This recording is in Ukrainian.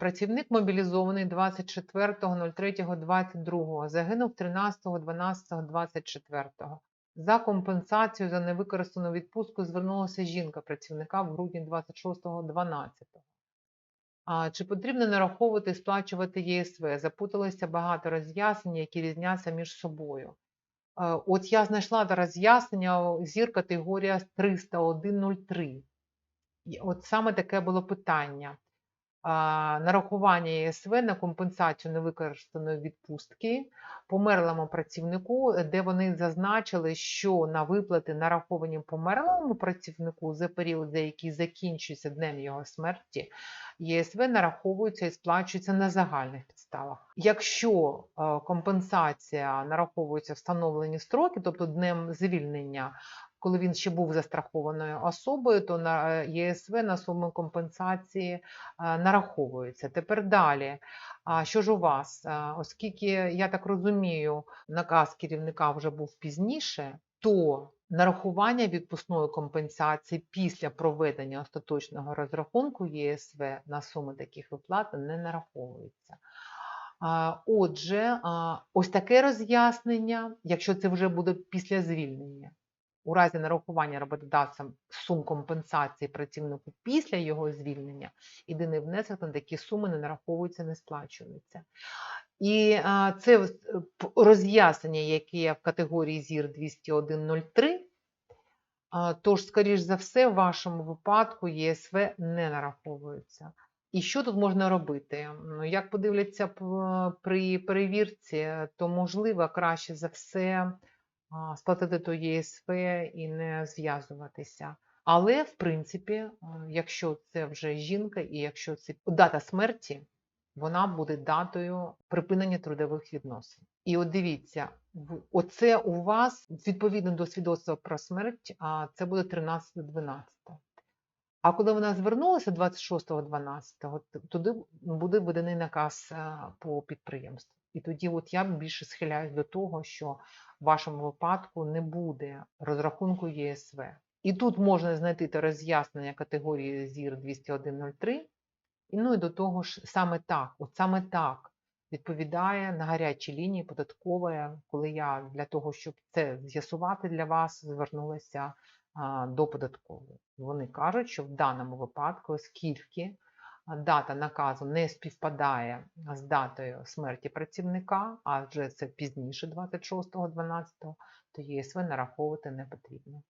Працівник мобілізований 24.03.22, загинув 13.12.24. За компенсацію за невикористану відпустку звернулася жінка працівника в грудні 26.12. А, Чи потрібно нараховувати і сплачувати ЄСВ? Запуталося багато роз'яснень, які різняться між собою. От я знайшла роз'яснення зір категорія 301.03. От саме таке було питання. Нарахування ЄСВ на компенсацію невикористаної відпустки померлому працівнику, де вони зазначили, що на виплати нараховані померлому працівнику за період, за який закінчується днем його смерті, ЄСВ нараховується і сплачується на загальних підставах. Якщо е, компенсація нараховується встановлені строки, тобто днем звільнення, коли він ще був застрахованою особою, то на е, ЄСВ на суму компенсації е, нараховується. Тепер далі. А що ж у вас? Е, Оскільки я так розумію, наказ керівника вже був пізніше, то нарахування відпускної компенсації після проведення остаточного розрахунку ЄСВ на суми таких виплат не нараховується. Отже, ось таке роз'яснення, якщо це вже буде після звільнення, у разі нарахування роботодавцем сум компенсації працівнику після його звільнення, єдиний внесок на такі суми не нараховується, не сплачується. І це роз'яснення, яке є в категорії ЗІР 201.03, Тож, скоріш за все, в вашому випадку ЄСВ не нараховується. І що тут можна робити? Ну, Як подивляться при перевірці, то можливо краще за все сплатити то ЄСВ і не зв'язуватися. Але, в принципі, якщо це вже жінка і якщо це дата смерті, вона буде датою припинення трудових відносин. І от дивіться, оце у вас відповідно до свідоцтва про смерть, а це буде 13.12. А коли вона звернулася 26.12, т- туди буде виданий наказ е, по підприємству. І тоді от я більше схиляюсь до того, що в вашому випадку не буде розрахунку ЄСВ. І тут можна знайти те роз'яснення категорії ЗІР 201.03, і ну і до того ж саме так, от саме так відповідає на гарячій лінії податкової, коли я для того, щоб це з'ясувати для вас, звернулася до податкової. Вони кажуть, що в даному випадку, оскільки а, дата наказу не співпадає з датою смерті працівника, адже це пізніше 26.12, то ЄСВ нараховувати не потрібно.